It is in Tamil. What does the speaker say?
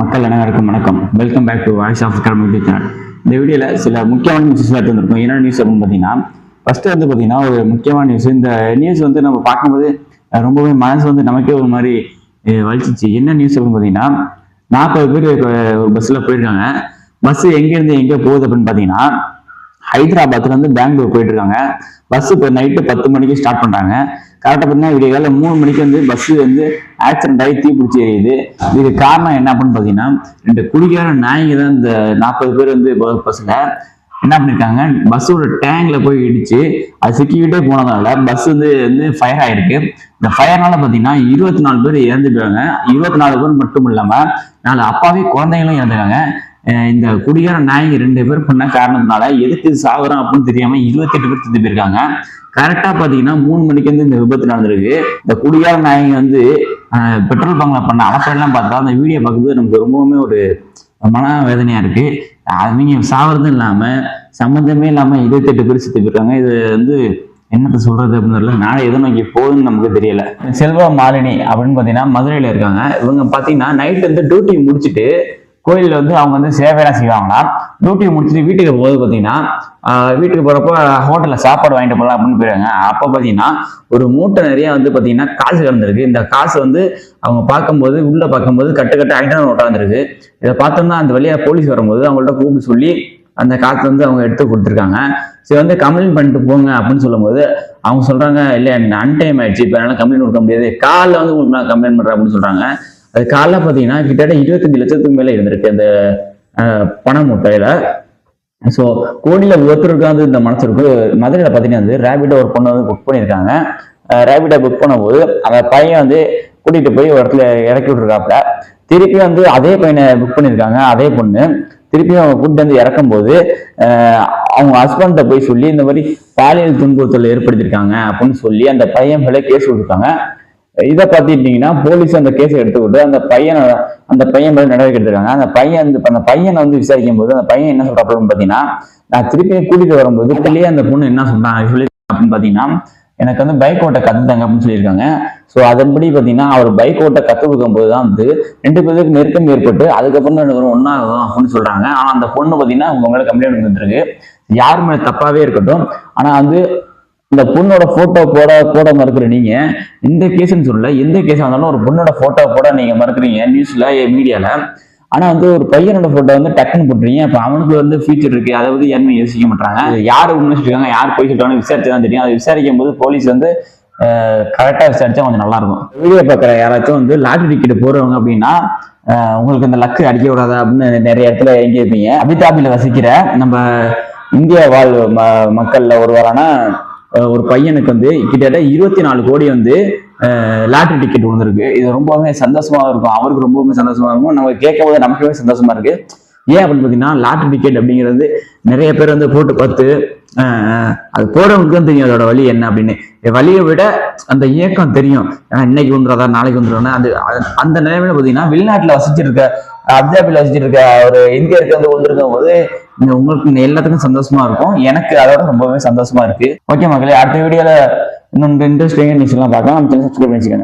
மக்கள் அனைவருக்கும் வணக்கம். Welcome back to voice of Gram YouTube channel இந்த வீடியோவில் சில முக்கியமான நியூஸஸ் எடுத்து வந்திருக்கோம். என்ன நியூஸ் அப்படின்னு பார்த்தீங்கன்னா ஃபர்ஸ்ட் வந்து பார்த்தீங்கன்னா ஒரு முக்கியமான நியூஸ் இந்த நியூஸ் வந்து நம்ம பார்க்கும்போது ரொம்பவே மனசு வந்து நமக்கே ஒரு மாதிரி வலிச்சிச்சு என்ன நியூஸ் அப்படின்னு பார்த்தீங்கன்னா நாற்பது பேர் ஒரு பஸ்ஸில் போயிருக்காங்க. பஸ் எங்கேருந்து எங்கே போகுது அப்படின்னு பார்த்தீங்கன்னா ஹைதராபாத்ல இருந்து பெங்களூர் போயிட்டு இருக்காங்க பஸ் இப்போ நைட்டு பத்து மணிக்கு ஸ்டார்ட் பண்றாங்க. கரெக்டாக பார்த்தீங்கன்னா விடிய காலையில் மூணு மணிக்கு வந்து பஸ் வந்து ஆக்சிடென்ட் ஆகி தீபிடிச்சு எரியுது. இதுக்கு காரணம் என்ன அப்படின்னு பார்த்தீங்கன்னா ரெண்டு குடிக்கார நாய்ங்க தான் இந்த நாற்பது பேர் வந்து பஸ்ஸில் என்ன பண்ணிருக்காங்க பஸ்ஸோட டேங்க்ல போய் இடிச்சு அது சிக்கிக்கிட்டே போனதால பஸ் வந்து வந்து ஃபயர் ஆயிருக்கு. இந்த ஃபயர்னால பார்த்தீங்கன்னா இருபத்தி நாலு பேர் இறந்துட்டாங்க. இருபத்தி நாலு பேர் மட்டும் இல்லாம நாலு அப்பாவே குழந்தைங்களும் இறந்துருக்காங்க இந்த குடிகார நாயகி ரெண்டு பேர் பண்ண காரணத்தினால எதுக்கு சாகுறோம் அப்படின்னு தெரியாம இருபத்தெட்டு பேர் செத்து போயிருக்காங்க கரெக்டா பாத்தீங்கன்னா மூணு மணிக்கு வந்து இந்த விபத்து நடந்திருக்கு. இந்த குடிகார நாயகி வந்து பெட்ரோல் பங்க்ல பண்ண அலப்பெல்லாம் பார்த்தா அந்த வீடியோ பார்க்கும்போது நமக்கு ரொம்பவுமே ஒரு மன வேதனையா இருக்கு. அவங்க சாவறதும் இல்லாம சம்மந்தமே இல்லாம இருபத்தெட்டு பேர் செத்து போயிருக்காங்க இது வந்து என்னத்த சொல்றது அப்படின்னு தெரியல. நாளை எதை நோக்கி போகுதுன்னு நமக்கு தெரியல. செல்வா மாலினி அப்படின்னு பாத்தீங்கன்னா மதுரையில இருக்காங்க. இவங்க பாத்தீங்கன்னா நைட் வந்து டியூட்டி முடிச்சுட்டு கோயிலில் வந்து அவங்க வந்து சேவையெல்லாம் செய்வாங்களாம் டியூட்டி முடிச்சுட்டு வீட்டுக்கு போகுது பார்த்தீங்கன்னா வீட்டுக்கு போகிறப்போ ஹோட்டலில் சாப்பாடு வாங்கிட்டு போகலாம் அப்படின்னு போயிடுறாங்க அப்போ பார்த்தீங்கன்னா ஒரு மூட்டை நிறைய வந்து பார்த்தீங்கன்னா காசு கலந்துருக்கு. இந்த காசு வந்து அவங்க பார்க்கும்போது உள்ளே பார்க்கும்போது கட்டு கட்டு ஐட்டம் நோட்டாக இருந்திருக்கு இதை பார்த்தோம்னா அந்த வழியாக போலீஸ் வரும்போது அவங்கள்ட்ட கூப்பிட்டு சொல்லி அந்த காசு வந்து அவங்க எடுத்து கொடுத்துருக்காங்க. சரி வந்து கம்ப்ளைண்ட் பண்ணிட்டு போங்க அப்படின்னு சொல்லும்போது அவங்க சொல்கிறாங்க இல்லை அன்டைம் ஆயிடுச்சு. இப்போ என்னால் கம்ப்ளைண்ட் கொடுக்க முடியாது. காலைல வந்து உங்களுக்கு நான் கம்ப்ளைண்ட் பண்ணுறேன் அப்படின்னு சொல்கிறாங்க அது காலைல பார்த்தீங்கன்னா கிட்டத்தட்ட இருபத்தஞ்சு லட்சத்துக்கு மேலே இருந்திருக்கு அந்த பண மூட்டையில. ஸோ கோடியில் ஒருத்தருக்கு வந்து இந்த மனசு இருக்கு. மதுரையில் பார்த்தீங்கன்னா வந்து ரேபிடோ ஒரு பொண்ணு வந்து புக் பண்ணியிருக்காங்க. ரேபிடோ புக் பண்ணும்போது அந்த பையன் வந்து கூட்டிகிட்டு போய் ஒரு இடத்துல இறக்கி விட்ருக்காப்புல திருப்பி வந்து அதே பையனை புக் பண்ணியிருக்காங்க அதே பொண்ணு. திருப்பி அவங்க கூட்டு வந்து இறக்கும்போது அவங்க ஹஸ்பண்ட போய் சொல்லி இந்த மாதிரி பாலியல் துன்புறுத்தல் ஏற்படுத்தியிருக்காங்க அப்படின்னு சொல்லி அந்த பையன் மேலே கேஸ் கொடுத்துருக்காங்க. இதை பார்த்துட்டீங்கன்னா போலீஸ் அந்த கேஸை எடுத்துக்கிட்டு அந்த பையனை அந்த பையன் மேலே நடவடிக்கை எடுத்துருக்காங்க. அந்த பையன் வந்து அந்த பையனை வந்து விசாரிக்கும் போது அந்த பையன் என்ன சொல்றாப்புன்னு பார்த்தீங்கன்னா நான் திருப்பி கூட்டிட்டு வரும்போது பிள்ளையே அந்த பொண்ணு என்ன சொல்றாங்க சொல்லி அப்படின்னு பார்த்தீங்கன்னா எனக்கு வந்து பைக் ஓட்ட கத்துத்தாங்க அப்படின்னு சொல்லியிருக்காங்க. ஸோ அதன்படி பார்த்தீங்கன்னா அவர் பைக் ஓட்ட கற்றுக் கொடுக்கும் போது தான் வந்து ரெண்டு பேருக்கு நெருக்கம் ஏற்பட்டு அதுக்கப்புறம் ரெண்டு பேரும் ஒன்றாகும் அப்படின்னு சொல்றாங்க. ஆனால் அந்த பொண்ணு பார்த்தீங்கன்னா உங்க மேலே கம்ப்ளைண்ட் வந்துருக்கு. யார் மேலே தப்பாகவே இருக்கட்டும். ஆனால் வந்து இந்த பொண்ணோட போட்டோ போட போட மறுக்கிற நீங்க இந்த கேஸ்ன்னு சொல்லல எந்த கேஸா இருந்தாலும் ஒரு பொண்ணோட போட்டோ போட நீங்க மறுக்கிறீங்க நியூஸ்ல மீடியால ஆனா வந்து ஒரு பையனோட போட்டோ வந்து டக்குன்னு போட்டுறீங்க. அப்ப அவனுக்கு வந்து ஃபியூச்சர் இருக்கு. அதை வந்து யாருமே யோசிக்க மாட்டாங்க அது யார் உண்மை சொல்லிருக்காங்க யார் போய் சொல்றாங்க விசாரிச்சு தான் தெரியும். அதை விசாரிக்கும் போது போலீஸ் வந்து கரெக்டாக விசாரிச்சா கொஞ்சம் நல்லா இருக்கும். வீடியோ பார்க்குற யாராச்சும் வந்து லாட்டரி டிக்கெட் போறவங்க அப்படின்னா உங்களுக்கு இந்த லக்கு அடிக்க விடாதா அப்படின்னு நிறைய இடத்துல எங்கே இருப்பீங்க அபிதாபில வசிக்கிற நம்ம இந்திய வாழ் ம- மக்கள்ல ஒருவரான ஒரு பையனுக்கு வந்து கிட்டத்தட்ட இருபத்தி நாலு கோடி வந்து லாட்ரி டிக்கெட் விழுந்திருக்கு. இது ரொம்பவுமே சந்தோஷமா இருக்கும். அவருக்கு ரொம்பவுமே சந்தோஷமா இருக்கும். நம்ம கேட்கும் போது நமக்குமே சந்தோஷமா இருக்கு. ஏன் அப்படின்னு பார்த்தீங்கன்னா லாட்ரி டிக்கெட் அப்படிங்கிறது நிறைய பேர் வந்து போட்டு பார்த்து அது போறவங்களுக்கு தான் தெரியும் அதோட வழி என்ன அப்படின்னு. வழியை விட அந்த இயக்கம் தெரியும். ஏன்னா இன்னைக்கு வந்துடாதா நாளைக்கு வந்துடும் அது அந்த நிலைமையில பார்த்தீங்கன்னா வெளிநாட்டில் வசிச்சிருக்க அப்தாபியில் வசிச்சிருக்க ஒரு இந்தியருக்கு வந்து வந்திருக்கும் போது உங்களுக்கு எல்லாத்துக்கும் சந்தோஷமா இருக்கும். எனக்கு அதோட ரொம்பவே சந்தோஷமா இருக்கு. ஓகே மக்களே அடுத்த வீடியோல இன்னொன்று இன்ட்ரெஸ்டிங்காக நியூஸ் எல்லாம் பார்க்கலாம். நம்ம சப்ஸ்கிரைப் பண்ணிச்சுக்கோங்க